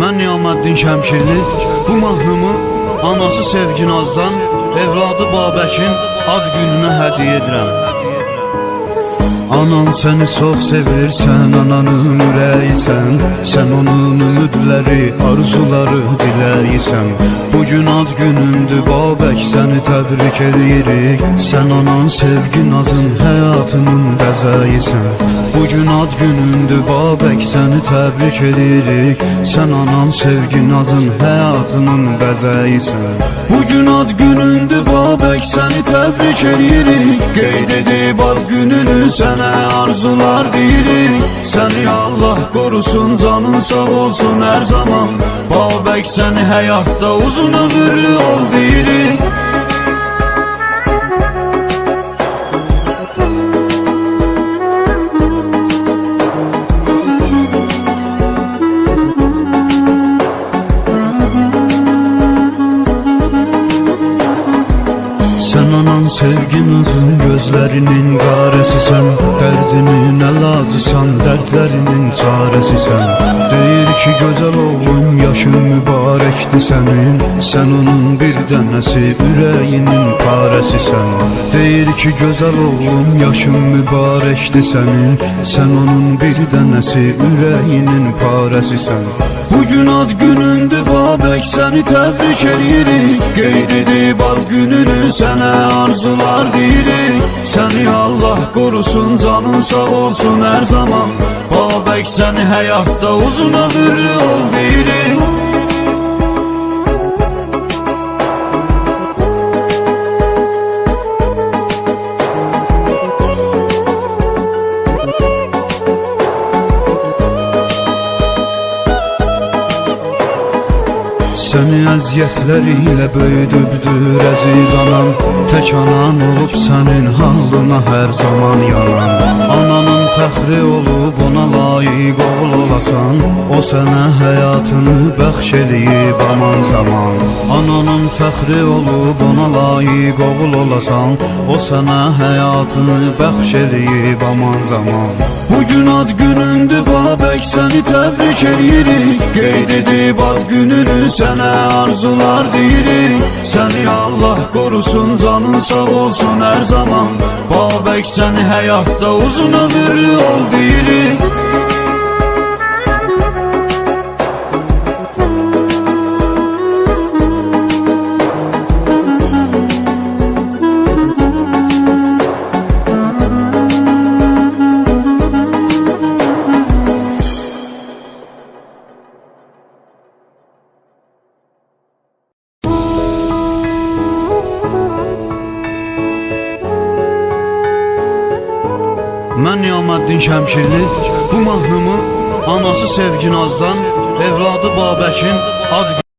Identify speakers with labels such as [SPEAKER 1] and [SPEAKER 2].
[SPEAKER 1] Mən Niyaməddin Şəmşirli bu mahnımı anası Sevginazdan evladı Babəkin ad gününə hədiyyə edirəm. Anan səni çox sevirsən, ananın ürəyisən Sən onun ümidləri, arzuları diləyirsən. Bugün ad günündür Babək, səni təbrik edirik Sən anan sevgi nazın, həyatının bəzəyisən Bugün ad günündür Babək, səni təbrik edirik. Sən anan sevgi nazın, həyatının bəzəyisən Bugün ad günündür Babək, səni təbrik edirik. Qeyd edib ad gününü sənə arzular deyirik Səni Allah qorusun, canın sağ olsun hər zaman. Babək səni həyatda uzun ömürlü ol deyirik Sen anan sevgin uzun gözlerinin qarəsisən Dərdinin əlacısan, dərdlərinin çarəsisən Deyir ki gözəl oğlum yaşın mübarəkdir sənin Sən onun bir dənəsi ürəyinin parəsisən Deyir ki gözəl oğlum yaşın mübarəkdir sənin Sən onun bir dənəsi ürəyinin parəsisən Bugün ad günündür Babək səni təbrik edirik. Qeyd edib ad gününü sənə arzular deyirik Səni Allah qorusun canın sağ olsun hər zaman. Babək səni həyatda uzun ömürlü ol deyirik Səni əziyyətlərilə böyüdübdür əziz anam. Tək anan olub sənin halına hər zaman yanan. Ananın fəxri olub ona layiq oğul olasan. O sənə həyatını bəxş eləyib aman zaman. Ananın fəxri olub ona layiq oğul olasan O sənə həyatını bəxş eləyib aman zaman Bugün ad günündür Babək səni təbrik edirik. Qeyd edib ad gününü sənə arzular deyirik. Səni Allah qorusun canın sağ olsun hər zaman. Babək səni həyatda uzun ömürlü ol deyirik Mən Niyaməddin Şəmşirli bu mahnımı anası Sevginazdan evladı Babəkin ad